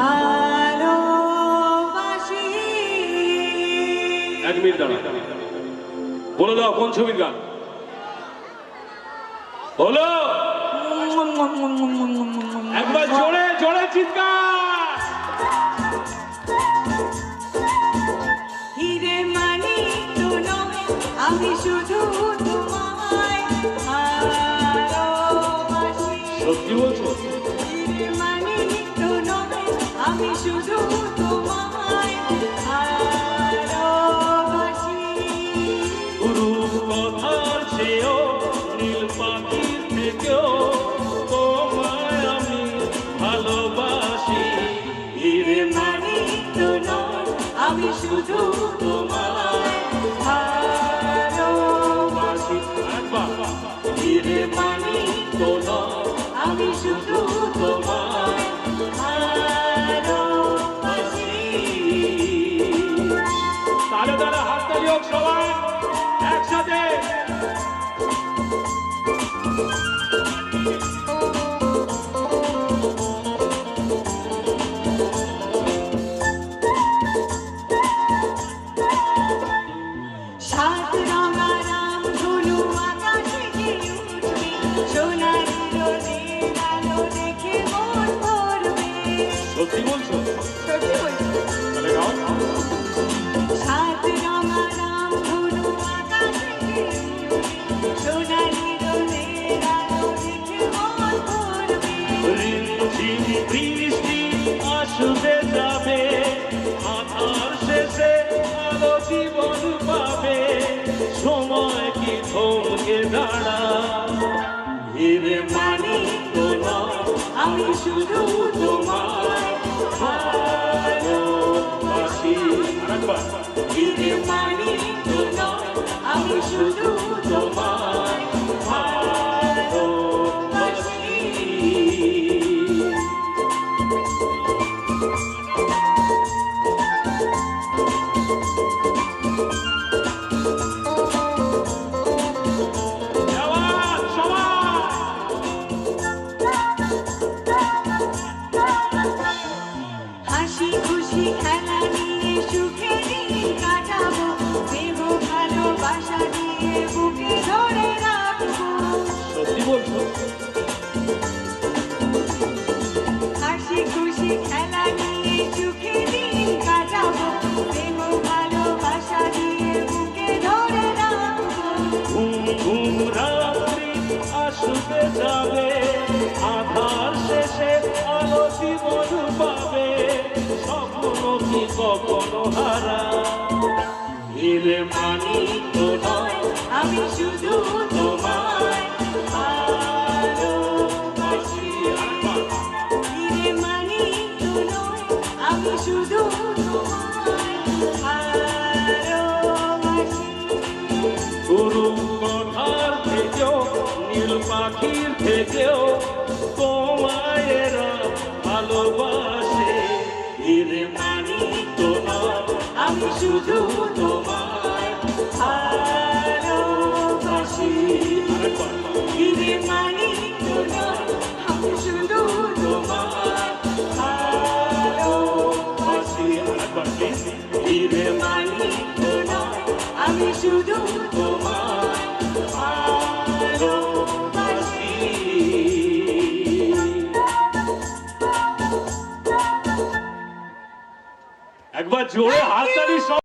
ভালোবাসি। এক মিনিট দাঁড়া বলে দাও কোন ছবির গান? বলো একবার জোরে জোরে চিৎকার! হিরে মানি আমি শুধু তোমায় সত্যি বলছো? হিরে মানি 你是注定。সত্যি বলছো? সত্যি বলছি। তাহলে গাও সাত রঙা রাম ধনু আকাশে সোনালি রোদের আলো দেখে মন ভরবে রিমঝিম বৃষ্টি আসবে যাবে আধার শেষে আলো জীবন পাবে। সময় কি থমকে দাঁড়া হিরে মানি আমি শুধু If you want me to know, I wish you do tomorrow. সত্যি বলছো? হাসি খুশি খেলা নিয়ে সুখে দিন কাটাবো। দেব ভালোবাসা দিয়ে বুকে ধরে রাখব। ঘুম ঘুম রাত্রি আসবে যাবে। আধার শেষে আলো জীবন পাবে। স্বপ্ন কি কখনো হারা হিরে মানি তো নয় আমি শুধু তোমায় আমি শুধু তোমায় গুরু কথার থেকেও নীল পাখির থেকেও তোমায় ভালোবাসে। হিরে মানি আমি শুধু তোমায় ভালোবাসি আরেকবার হিরে মানি তো নয় আমি শুধু তোমায় ভালোবাসি আরেকবার please। হিরে মানি জোরে হাততালি সব